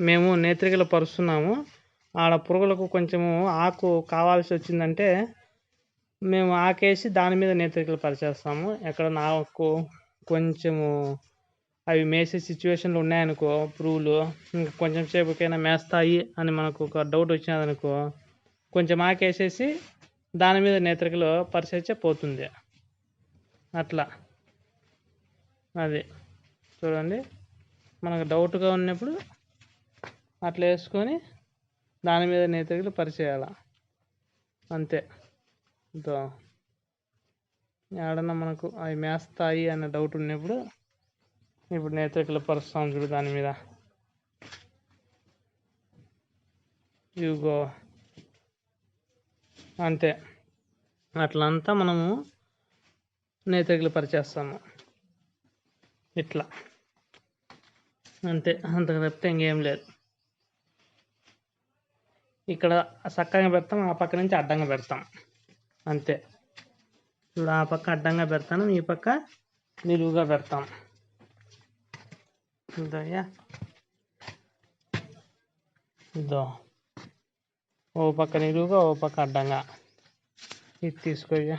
మేము నేత్రికలు పరుస్తున్నాము. ఆడ పురుగులకు కొంచెము ఆకు కావాల్సి వచ్చిందంటే మేము ఆకేసి దాని మీద నేత్రికలు పరిచేస్తాము. ఎక్కడన్నా ఆకు కొంచెము అవి మేసే సిచ్యువేషన్లు ఉన్నాయనుకో పురుగులు ఇంకా కొంచెం సేపుకైనా మేస్తాయి అని మనకు ఒక డౌట్ వచ్చినదనుకో కొంచెం ఆకేసేసి దాని మీద నేత్రికలు పరిచేస్తే పోతుంది. అట్లా. అది. చూడండి. మనకు డౌట్గా ఉన్నప్పుడు అట్లా వేసుకొని దాని మీద నేతగిలి పరిచేయాల. అంతే. దో ఏడన్నా మనకు అవి మేస్తాయి అనే డౌట్ ఉన్నప్పుడు ఇప్పుడు నేత్రికలు పరుస్తాం చూడు దాని మీద. ఇవిగో అంతే. అట్లంతా మనము నేత్రికలు పరిచేస్తాము. ఇట్లా. అంతే. అంతకు తప్పితే ఇంకేం లేదు. ఇక్కడ చక్కగా పెడతాం ఆ పక్క నుంచి అడ్డంగా పెడతాం. అంతే. ఇప్పుడు ఆ పక్క అడ్డంగా పెడతాను ఈ పక్క నిలువుగా పెడతాం. ఇదయ్యా ఇదో. ఓ పక్క నిలువుగా ఓ పక్క అడ్డంగా. ఇది తీసుకోయ్యా